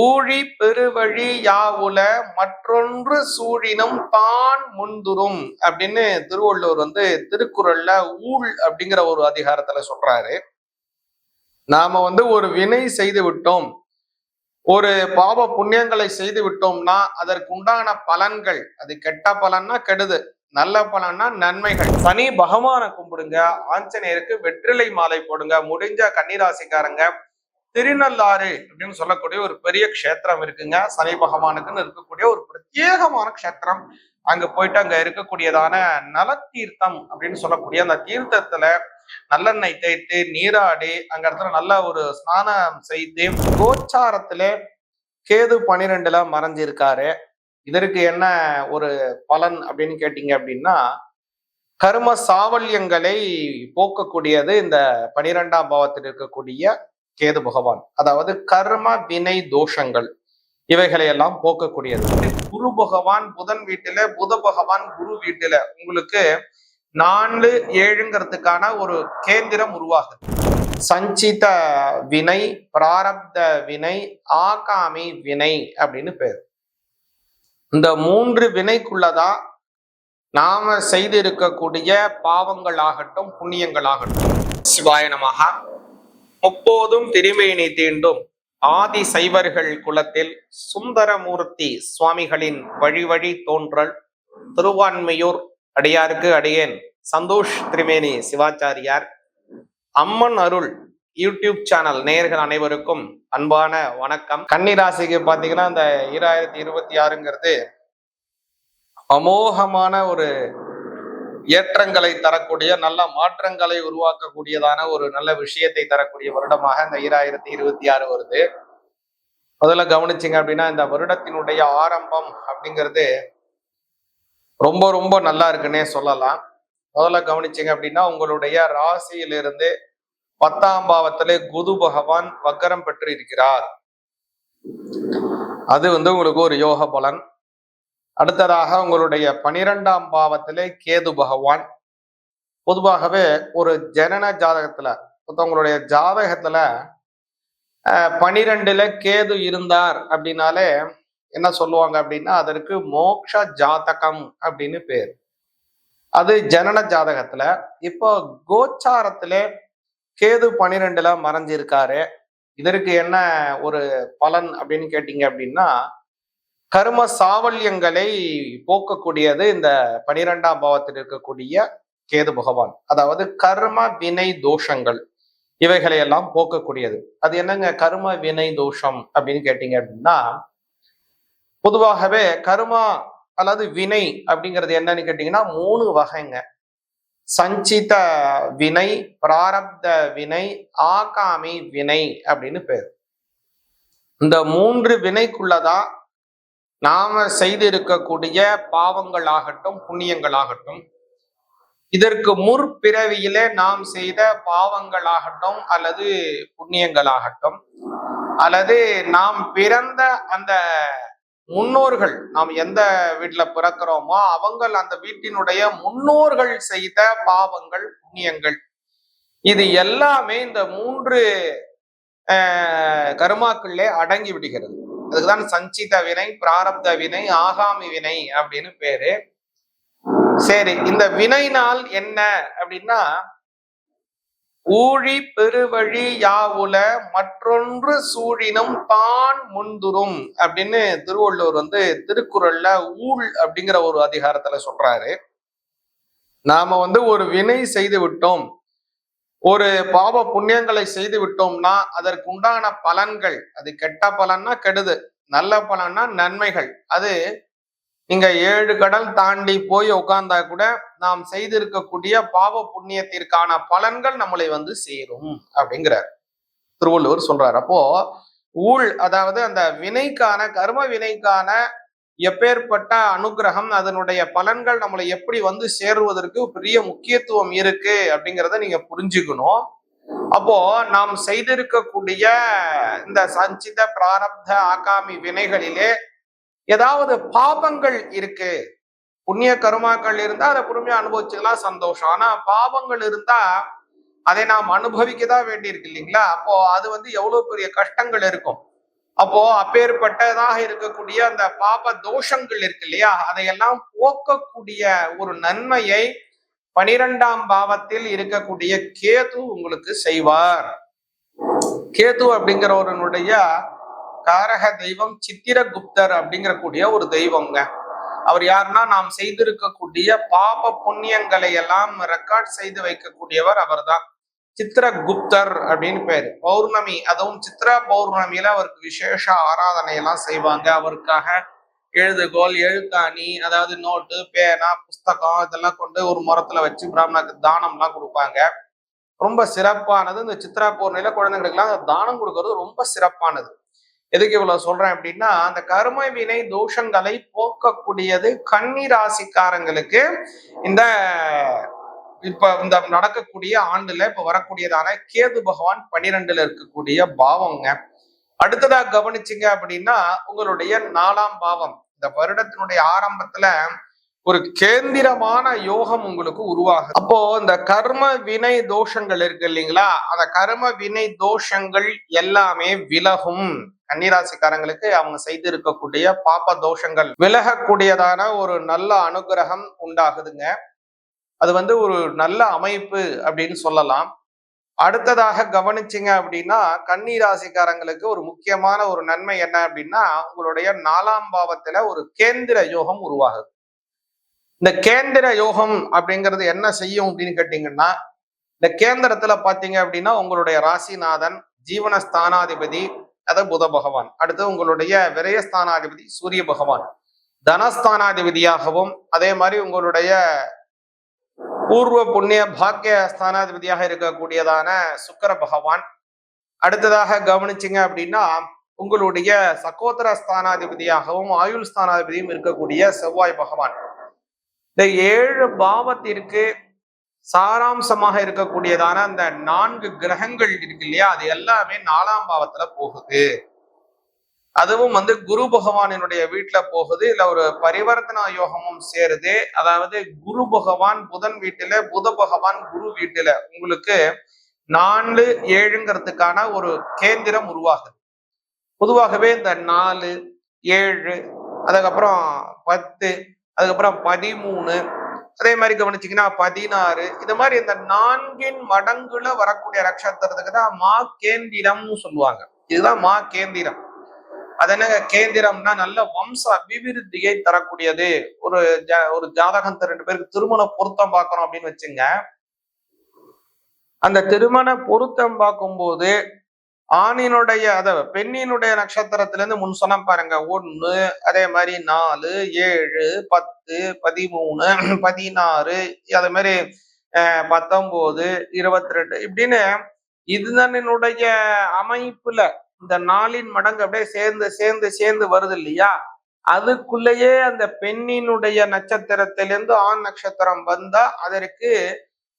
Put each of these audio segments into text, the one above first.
ஊழி பெருவழி யாவுல மற்றொன்று சூழினும் தான் முந்துரும் அப்படின்னு திருவள்ளுவர் வந்து திருக்குறள்ல ஊழ் அப்படிங்கிற ஒரு அதிகாரத்துல சொல்றாரு. நாம வந்து ஒரு வினை செய்து விட்டோம் ஒரு பாவ புண்ணியங்களை செய்து விட்டோம்னா அதற்கு உண்டான பலன்கள் அது கெட்ட பலன்னா கெடுது நல்ல பலன்னா நன்மைகள். சனி பகவானை கும்பிடுங்க ஆஞ்சநேயருக்கு வெற்றிலை மாலை போடுங்க முடிஞ்ச கன்னிராசிக்காரங்க திருநள்ளாறு அப்படின்னு சொல்லக்கூடிய ஒரு பெரிய க்ஷேத்திரம் இருக்குங்க. சனி பகவானுக்குன்னு இருக்கக்கூடிய ஒரு பிரத்யேகமான க்ஷேத்திரம். அங்க போயிட்டு அங்க இருக்கக்கூடியதான நலத்தீர்த்தம் அப்படின்னு சொல்லக்கூடிய அந்த தீர்த்தத்துல நல்லெண்ணெய் தேய்த்து நீராடி அங்க இடத்துல நல்ல ஒரு ஸ்நானம் செய்து கோச்சாரத்துல கேது பனிரெண்டுல மறைஞ்சிருக்காரு. இதற்கு என்ன ஒரு பலன் அப்படின்னு கேட்டீங்க அப்படின்னா கர்ம சாவல்யங்களை போக்கக்கூடியது இந்த பனிரெண்டாம் பாவத்தில் இருக்கக்கூடிய கேது பகவான் அதாவது கர்ம வினை தோஷங்கள். இவைகளை எல்லாம் போக்கக்கூடியது. குரு பகவான் புதன் வீட்டுல புத பகவான் குரு வீட்டுல உங்களுக்கு நாலு ஏழுங்கிறதுக்கான ஒரு கேந்திரம் உருவாகுது. சஞ்சித வினை பிராரப்த வினை ஆகாமி வினை அப்படின்னு பேர். இந்த மூன்று வினைக்குள்ளதான் நாம செய்திருக்கக்கூடிய பாவங்கள் ஆகட்டும் புண்ணியங்கள் ஆகட்டும். சிவாய நமகா முப்போதும் திருமேனி தீண்டும். ஆதி சைவர்கள் குலத்தில் சுந்தரமூர்த்தி சுவாமிகளின் வழி வழி தோன்றல். திருவான்மையூர் அடியாருக்கு அடியேன் சந்தோஷ் திரிமேனி சிவாச்சாரியார். அம்மன் அருள் யூடியூப் சேனல் நேயர்கள் அனைவருக்கும் அன்பான வணக்கம். கன்னிராசிக்கு பாத்தீங்கன்னா இந்த ஈராயிரத்தி இருபத்தி ஆறுங்கிறது அமோகமான ஒரு ஏற்றங்களை தரக்கூடிய நல்ல மாற்றங்களை உருவாக்கக்கூடியதான ஒரு நல்ல விஷயத்தை தரக்கூடிய வருடமாக இந்த ஈராயிரத்தி இருபத்தி ஆறு வருது. முதல்ல கவனிச்சிங்க அப்படின்னா இந்த வருடத்தினுடைய ஆரம்பம் அப்படிங்கிறது ரொம்ப ரொம்ப நல்லா இருக்குன்னே சொல்லலாம். முதல்ல கவனிச்சிங்க அப்படின்னா உங்களுடைய ராசியிலிருந்து பத்தாம் பாவத்திலே குரு பகவான் வக்கரம் பெற்று இருக்கிறார் அது வந்து உங்களுக்கு ஒரு யோக பலன் அடுத்ததாக உங்களுடைய பனிரெண்டாம் பாவத்திலே கேது பகவான். பொதுவாகவே ஒரு ஜனன ஜாதகத்துல உங்களுடைய ஜாதகத்துல பனிரெண்டுல கேது இருந்தார் அப்படின்னாலே என்ன சொல்லுவாங்க அப்படின்னா அதற்கு மோக்ஷ ஜாதகம் அப்படின்னு பேர். அது ஜனன ஜாதகத்துல இப்போ கோச்சாரத்துல கேது பனிரெண்டுல மறைஞ்சிருக்காரு. இதற்கு என்ன ஒரு பலன் அப்படின்னு கேட்டீங்க அப்படின்னா கர்ம சாவல்யங்களை போக்கக்கூடியது இந்த பனிரெண்டாம் பாவத்தில் இருக்கக்கூடிய கேது பகவான். அதாவது கர்ம வினை தோஷங்கள் இவைகளை எல்லாம் போக்கக்கூடியது. அது என்னங்க? கர்ம வினை தோஷம் அப்படின்னு கேட்டீங்க அப்படின்னா பொதுவாகவே கர்மா அல்லது வினை அப்படிங்கிறது என்னன்னு கேட்டீங்கன்னா மூணு வகைங்க. சஞ்சித வினை பிராரப்த வினை ஆகாமி வினை அப்படின்னு பேர். இந்த மூன்று வினைக்குள்ளதான் நாம செய்திருக்கக்கூடிய பாவங்கள் ஆகட்டும் புண்ணியங்கள் ஆகட்டும் இதற்கு முற்பிறவியிலே நாம் செய்த பாவங்களாகட்டும் அல்லது புண்ணியங்களாகட்டும் அல்லது நாம் பிறந்த அந்த முன்னோர்கள் நாம் எந்த வீட்டுல பிறக்கிறோமோ அவங்கள் அந்த வீட்டினுடைய முன்னோர்கள் செய்த பாவங்கள் புண்ணியங்கள். இது எல்லாமே இந்த மூன்று கருமாக்களிலே அடங்கி விடுகிறது. அதுக்குதான் சஞ்சித வினை பிராரப்த வினை ஆகாமி வினை அப்படின்னு பேரு. சரி இந்த வினைனால் என்ன அப்படின்னா ஊழி பெருவழி யாவுல மற்றொன்று சூழினும் தான் முந்துரும் அப்படின்னு திருவள்ளுவர் வந்து திருக்குறள்ல ஊழ் அப்படிங்கிற ஒரு அதிகாரத்துல சொல்றாரு. நாம வந்து ஒரு வினை செய்து விட்டோம். ஒரு பாவ புண்ணியங்களை செய்து விட்டோம்னா அதற்கு உண்டான பலன்கள் அது கெட்ட பலன்னா கெடுது நல்ல பலன்னா நன்மைகள். அது நீங்க ஏழு கடல் தாண்டி போய் உட்கார்ந்தா கூட நாம் செய்திருக்கக்கூடிய பாவ புண்ணியத்திற்கான பலன்கள் நம்மளை வந்து சேரும் அப்படிங்கிறார். திருவள்ளுவர் சொல்றார். அப்போ ஊழ் அதாவது அந்த வினைக்கான கர்ம வினைக்கான எப்பேற்பட்ட அனுகிரகம் அதனுடைய பலன்கள் நம்மளை எப்படி வந்து சேருவதற்கு பெரிய முக்கியத்துவம் இருக்கு அப்படிங்கிறத நீங்க புரிஞ்சுக்கணும். அப்போ நாம் செய்திருக்கக்கூடிய இந்த சஞ்சித பிராரப்த ஆகாமி வினைகளிலே ஏதாவது பாபங்கள் இருக்கு. புண்ணிய கருமாக்கள் இருந்தா அதை பொறுமையா அனுபவிச்சுக்கலாம் சந்தோஷம். ஆனா பாவங்கள் இருந்தா அதை நாம் அனுபவிக்க தான் வேண்டியிருக்கு இல்லைங்களா? அப்போ அது வந்து எவ்வளவு பெரிய கஷ்டங்கள் இருக்கும். அப்போ அப்பேற்பட்டதாக இருக்கக்கூடிய அந்த பாப தோஷங்கள் இருக்கு இல்லையா? அதையெல்லாம் போக்கக்கூடிய ஒரு நன்மையை பனிரெண்டாம் பாவத்தில் இருக்கக்கூடிய கேது உங்களுக்கு செய்வார். கேது அப்படிங்கிறவருடைய காரக தெய்வம் சித்திரகுப்தர் அப்படிங்கிற கூடிய ஒரு தெய்வங்க. அவர் யாருன்னா நாம் செய்திருக்கக்கூடிய பாப புண்ணியங்களை எல்லாம் ரெக்கார்ட் செய்து வைக்கக்கூடியவர் அவர்தான். சித்திரகுப்தர் அப்படின்னு பேரு. பௌர்ணமி அதுவும் சித்ரா பௌர்ணமியில அவருக்கு விசேஷ ஆராதனை எல்லாம் செய்வாங்க. அவருக்காக எழுதுகோல் எழுத்தாணி அதாவது நோட்டு பேனா புஸ்தகம் இதெல்லாம் கொண்டு ஒரு முறத்துல வச்சு பிராமணருக்கு தானம்லாம் கொடுப்பாங்க. ரொம்ப சிறப்பானது. இந்த சித்ரா பௌர்ணமியில குழந்தைங்களுக்குலாம் தானம் கொடுக்கறது ரொம்ப சிறப்பானது. எதுக்கு இவ்வளவு சொல்றேன் அப்படின்னா அந்த கர்ம வினை தோஷங்களை போக்கக்கூடியது கன்னி ராசிக்காரங்களுக்கு இந்த இப்ப இந்த நடக்கக்கூடிய ஆண்டுல இப்ப வரக்கூடியதான கேது பகவான் பனிரெண்டுல இருக்கக்கூடிய பாவங்க. அடுத்ததா கவனிச்சிங்க அப்படின்னா உங்களுடைய நாலாம் பாவம். இந்த வருடத்தினுடைய ஆரம்பத்துல ஒரு கேந்திரமான யோகம் உங்களுக்கு உருவாகுது. அப்போ இந்த கர்ம வினை தோஷங்கள் இருக்கு இல்லைங்களா? அந்த கர்ம வினை தோஷங்கள் எல்லாமே விலகும். கன்னிராசிக்காரங்களுக்கு அவங்க செய்து இருக்கக்கூடிய பாப்ப தோஷங்கள். விலகக்கூடியதான ஒரு நல்ல அனுகிரகம் உண்டாகுதுங்க. அது வந்து ஒரு நல்ல அமைப்பு அப்படின்னு சொல்லலாம். அடுத்ததாக கவனிச்சிங்க அப்படின்னா கன்னி ராசிக்காரங்களுக்கு ஒரு முக்கியமான ஒரு நன்மை என்ன அப்படின்னா உங்களுடைய நாலாம் பாவத்துல ஒரு கேந்திர யோகம் உருவாகுது. இந்த கேந்திர யோகம் அப்படிங்கிறது என்ன செய்யும் அப்படின்னு கேட்டீங்கன்னா இந்த கேந்திரத்துல பாத்தீங்க அப்படின்னா உங்களுடைய ராசிநாதன் ஜீவனஸ்தானாதிபதி அது புத பகவான். அடுத்து உங்களுடைய விரயஸ்தானாதிபதி சூரிய பகவான். தனஸ்தானாதிபதியாகவும் அதே மாதிரி உங்களுடைய பூர்வ புண்ணிய பாக்கிய ஸ்தானாதிபதியாக இருக்கக்கூடியதான சுக்கர பகவான். அடுத்ததாக கவனிச்சிங்க அப்படின்னா உங்களுடைய சகோதர ஸ்தானாதிபதியாகவும் ஆயுள் ஸ்தானாதிபதியும் இருக்கக்கூடிய செவ்வாய் பகவான். இந்த ஏழு பாவத்திற்கு சாராம்சமாக இருக்கக்கூடியதான அந்த நான்கு கிரகங்கள் இருக்கு இல்லையா? அது எல்லாமே நாலாம் பாவத்துல போகுது. அதுவும் வந்து குரு பகவானினுடைய வீட்டுல போகுது இல்ல ஒரு பரிவர்த்தனா யோகமும் சேருது. அதாவது குரு பகவான் புதன் வீட்டுல புத பகவான் குரு வீட்டுல உங்களுக்கு நாலு ஏழுங்கிறதுக்கான ஒரு கேந்திரம் உருவாகுது. பொதுவாகவே இந்த நாலு ஏழு அதுக்கப்புறம் பத்து அதுக்கப்புறம் பதிமூணு அதே மாதிரி கவனிச்சிங்கன்னா பதினாறு இது மாதிரி இந்த நான்கின் மடங்குல வரக்கூடிய நட்சத்திரத்துக்கு தான் மா கேந்திரம்னு சொல்லுவாங்க. இதுதான் மா கேந்திரம். அது என்னங்க கேந்திரம்னா நல்ல வம்ச அபிவிருத்தியை தரக்கூடியது. ஒரு ஒரு ஜாதகம் ரெண்டு பேருக்கு திருமண பொருத்தம் பார்க்கணும் அப்படின்னு வச்சுங்க. அந்த திருமண பொருத்தம் பார்க்கும்போது ஆணினுடைய அத பெண்ணினுடைய நட்சத்திரத்திலேருந்து முன் சொன்ன பாருங்க. ஒன்று அதே மாதிரி நாலு ஏழு பத்து பதிமூணு பதினாறு அதே மாதிரி பத்தொன்பது இருபத்தி ரெண்டு இப்படின்னு இதுதனுடைய அமைப்புல இந்த நாளின் மடங்கு அப்படியே சேர்ந்து சேர்ந்து சேர்ந்து வருது இல்லையா? அதுக்குள்ளேயே அந்த பெண்ணினுடைய நட்சத்திரத்திலிருந்து ஆண் நட்சத்திரம் வந்தா அதற்கு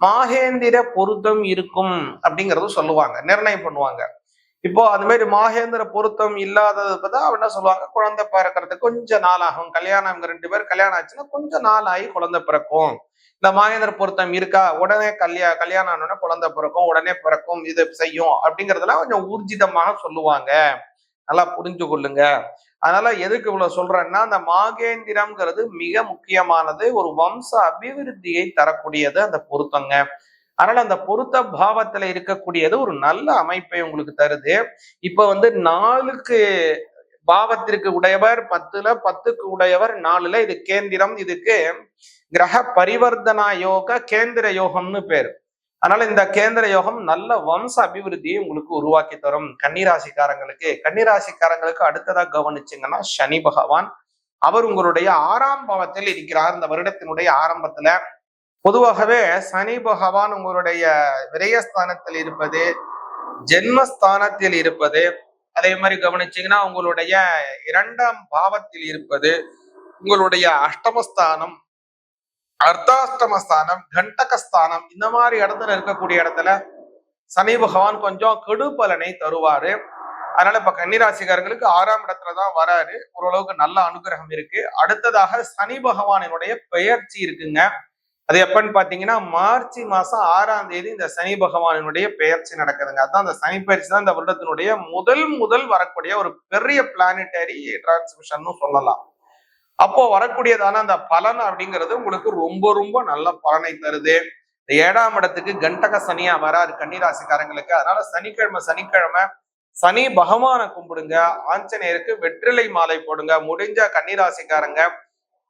மாகேந்திர பொருத்தம் இருக்கும் அப்படிங்கிறதும் சொல்லுவாங்க நிர்ணயம் பண்ணுவாங்க. இப்போ அந்த மாதிரி மாகேந்திர பொருத்தம் இல்லாதது பார்த்தா என்ன சொல்லுவாங்க? குழந்தை பிறக்கிறதுக்கு கொஞ்சம் நாள் ஆகும். கல்யாணம் ரெண்டு பேர் கல்யாணம் ஆச்சுன்னா கொஞ்சம் நாள் ஆகி குழந்தை பிறக்கும். இந்த மாகேந்திர பொருத்தம் இருக்கா? உடனே கல்யா கல்யாணம் ஆனோடனே குழந்தை பிறக்கும் உடனே பிறக்கும் இது செய்யும் அப்படிங்கறதெல்லாம் கொஞ்சம் ஊர்ஜிதமாக சொல்லுவாங்க. நல்லா புரிஞ்சு கொள்ளுங்க. அதனால எதுக்கு இவ்வளவு சொல்றேன்னா அந்த மாகேந்திரம்ங்கிறது மிக முக்கியமானது ஒரு வம்ச அபிவிருத்தியை தரக்கூடியது அந்த பொருத்தங்க. அதனால அந்த பொருத்த பாவத்துல இருக்கக்கூடியது ஒரு நல்ல அமைப்பை உங்களுக்கு தருது. இப்ப வந்து நாளுக்கு பாவத்திற்கு உடையவர் பத்துல பத்துக்கு உடையவர் நாலுல இது கேந்திரம் இதுக்கு கிரக பரிவர்த்தனா யோக கேந்திர யோகம்னு பேர். அதனால இந்த கேந்திர யோகம் நல்ல வம்ச அபிவிருத்தியை உங்களுக்கு உருவாக்கி தரும் கன்னிராசிக்காரங்களுக்கு. கன்னிராசிக்காரங்களுக்கு அடுத்ததா கவனிச்சிங்கன்னா சனி பகவான். அவர் உங்களுடைய ஆறாம் பாவத்தில் இருக்கிறார். இந்த வருடத்தினுடைய ஆரம்பத்துல பொதுவாகவே சனி பகவான் உங்களுடைய விரயஸ்தானத்தில் இருப்பது ஜென்மஸ்தானத்தில் இருப்பது அதே மாதிரி கவனிச்சீங்கன்னா உங்களுடைய இரண்டாம் பாவத்தில் இருப்பது உங்களுடைய அஷ்டமஸ்தானம் அர்த்தாஷ்டமஸ்தானம் கண்டகஸ்தானம் இந்த மாதிரி இடத்துல இருக்கக்கூடிய இடத்துல சனி பகவான் கொஞ்சம் கெடு பலனை தருவாரு. அதனால இப்ப கன்னிராசிக்காரங்களுக்கு ஆறாம் இடத்துலதான் வராரு. ஓரளவுக்கு நல்ல அனுகிரகம் இருக்கு. அடுத்ததாக சனி பகவானினுடைய பெயர்ச்சி இருக்குங்க. அது எப்பன்னு பாத்தீங்கன்னா மார்ச் மாசம் ஆறாம் தேதி இந்த சனி பகவானினுடைய பெயர்ச்சி நடக்குதுங்க. அதான் அந்த சனி பயிற்சி தான் இந்த வருடத்தினுடைய முதல் முதல் வரக்கூடிய ஒரு பெரிய பிளானிட்டரி டிரான்ஸ்மிஷன் சொல்லலாம். அப்போ வரக்கூடியதான அந்த பலன் அப்படிங்கிறது உங்களுக்கு ரொம்ப ரொம்ப நல்ல பலனை தருது. இந்த ஏழாம் இடத்துக்கு கண்டக சனியா வராரு கன்னிராசிக்காரங்களுக்கு. அதனால சனிக்கிழமை சனிக்கிழமை சனி பகவானை கும்பிடுங்க. ஆஞ்சநேயருக்கு வெற்றிலை மாலை போடுங்க. முடிஞ்ச கன்னிராசிக்காரங்க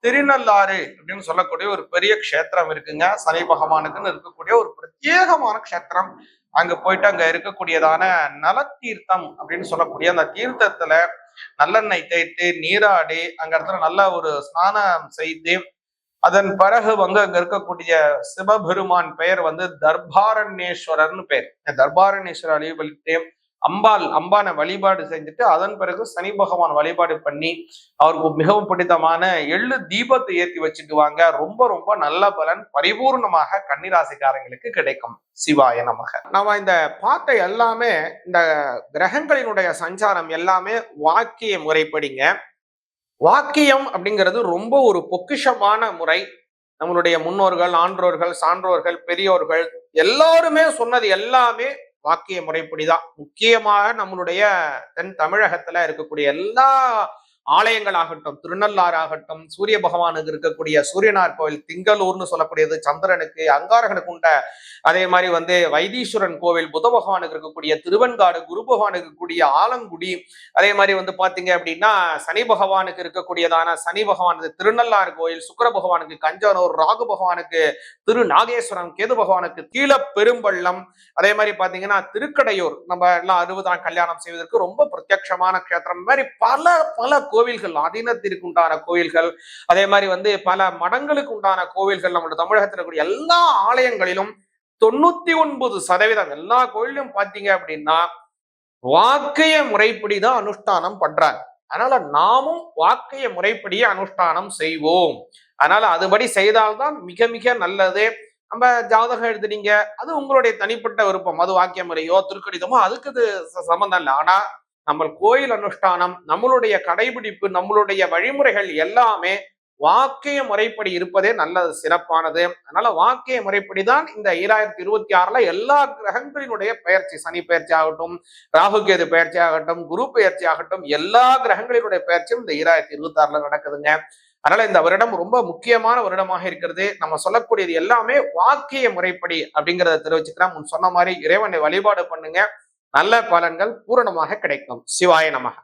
திருநள்ளாறு அப்படின்னு சொல்லக்கூடிய ஒரு பெரிய க்ஷேத்திரம் இருக்குங்க. சனி பகவானுக்குன்னு இருக்கக்கூடிய ஒரு பிரத்யேகமான க்ஷேத்திரம். அங்க போயிட்டு அங்க இருக்கக்கூடியதான நலத்தீர்த்தம் அப்படின்னு சொல்லக்கூடிய அந்த தீர்த்தத்துல நல்லெண்ணெய் தேய்த்து நீராடி அங்க இடத்துல நல்ல ஒரு ஸ்நானம் செய்து அதன் பிறகு வந்து அங்க இருக்கக்கூடிய சிவபெருமான் பெயர் வந்து தர்பாரண்யேஸ்வரர்னு பெயர் தர்பாரண்யேஸ்வரர் வழிபட்டு அம்பாள் அம்பானை வழிபாடு செஞ்சுட்டு அதன் பிறகு சனி பகவான் வழிபாடு பண்ணி அவருக்கு மிகவும் பிடித்தமான எள்ளு தீபத்தை ஏற்றி வச்சுக்குவாங்க. ரொம்ப ரொம்ப நல்ல பலன் பரிபூர்ணமாக கன்னிராசிக்காரங்களுக்கு கிடைக்கும். சிவாய நமக. நம்ம இந்த பார்த்த எல்லாமே இந்த கிரகங்களினுடைய சஞ்சாரம் எல்லாமே வாக்கிய முறைப்படிங்க. வாக்கியம் அப்படிங்கிறது ரொம்ப ஒரு பொக்கிஷமான முறை. நம்மளுடைய முன்னோர்கள் ஆன்றோர்கள் சான்றோர்கள் பெரியோர்கள் எல்லாருமே சொன்னது எல்லாமே வாக்கிய முறைப்படிதான். முக்கியமாக நம்மளுடைய தென் தமிழகத்துல இருக்கக்கூடிய எல்லா ஆலயங்கள் ஆகட்டும் திருநள்ளார் ஆகட்டும் சூரிய பகவானுக்கு இருக்கக்கூடிய சூரியனார் கோவில் திங்களூர்னு சொல்லக்கூடியது சந்திரனுக்கு அங்காரகனுக்கு உண்ட அதே மாதிரி வந்து வைத்தீஸ்வரன் கோவில் புத பகவானுக்கு இருக்கக்கூடிய திருவெண்காடு குரு பகவானுக்கு இருக்கக்கூடிய ஆலங்குடி அதே மாதிரி வந்து பாத்தீங்க அப்படின்னா சனி பகவானுக்கு இருக்கக்கூடியதான சனி பகவானுக்கு திருநள்ளார் கோயில் சுக்கர பகவானுக்கு கஞ்சனூர் ராகு பகவானுக்கு திரு நாகேஸ்வரம் கேது பகவானுக்கு கீழ பெரும்பள்ளம் அதே மாதிரி பாத்தீங்கன்னா திருக்கடையூர் நம்ம எல்லாம் அறுபதாம் கல்யாணம் செய்வதற்கு ரொம்ப பிரத்யட்சமான க்ஷேத்திரம் மாதிரி பல பல கோவில்கள் அதீனத்திற்கு உண்டான கோவில்கள் அதே மாதிரி வந்து பல மடங்களுக்கு உண்டான கோவில்கள் நம்மளோட தமிழகத்தில் இருக்கக்கூடிய எல்லா ஆலயங்களிலும் தொண்ணூத்தி ஒன்பது சதவீதம் எல்லா கோயிலும் பாத்தீங்க அப்படின்னா வாக்கைய முறைப்படி தான் அனுஷ்டானம் பண்றாங்க. அதனால நாமும் வாக்கைய முறைப்படியே அனுஷ்டானம் செய்வோம். அதனால அதுபடி செய்தால்தான் மிக மிக நல்லது. நம்ம ஜாதகம் எழுதுனீங்க அது உங்களுடைய தனிப்பட்ட விருப்பம். அது வாக்கிய முறையோ திருக்கடிதமோ அதுக்கு இது சம்மந்தம் இல்லை. ஆனா நம்ம கோயில் அனுஷ்டானம் நம்மளுடைய கடைபிடிப்பு நம்மளுடைய வழிமுறைகள் எல்லாமே வாக்கிய முறைப்படி இருப்பதே நல்லது சிறப்பானது. அதனால வாக்கிய முறைப்படி தான் இந்த ஈராயிரத்தி இருபத்தி ஆறுல எல்லா கிரகங்களினுடைய பெயர்ச்சி சனி பயிற்சி ஆகட்டும் ராகு கேது ஆகட்டும் குரு பெயர்ச்சி ஆகட்டும் எல்லா கிரகங்களினுடைய பெயர்ச்சியும் இந்த ஈராயிரத்தி இருபத்தி ஆறுல நடக்குதுங்க. அதனால இந்த வருடம் ரொம்ப முக்கியமான வருடமாக இருக்கிறது. நம்ம சொல்லக்கூடியது எல்லாமே வாக்கிய முறைப்படி அப்படிங்கிறத தெரிவிச்சுக்கிறேன். முன் சொன்ன மாதிரி இறைவனை வழிபாடு பண்ணுங்க. நல்ல பலன்கள் பூரணமாக கிடைக்கும். சிவாய நமக.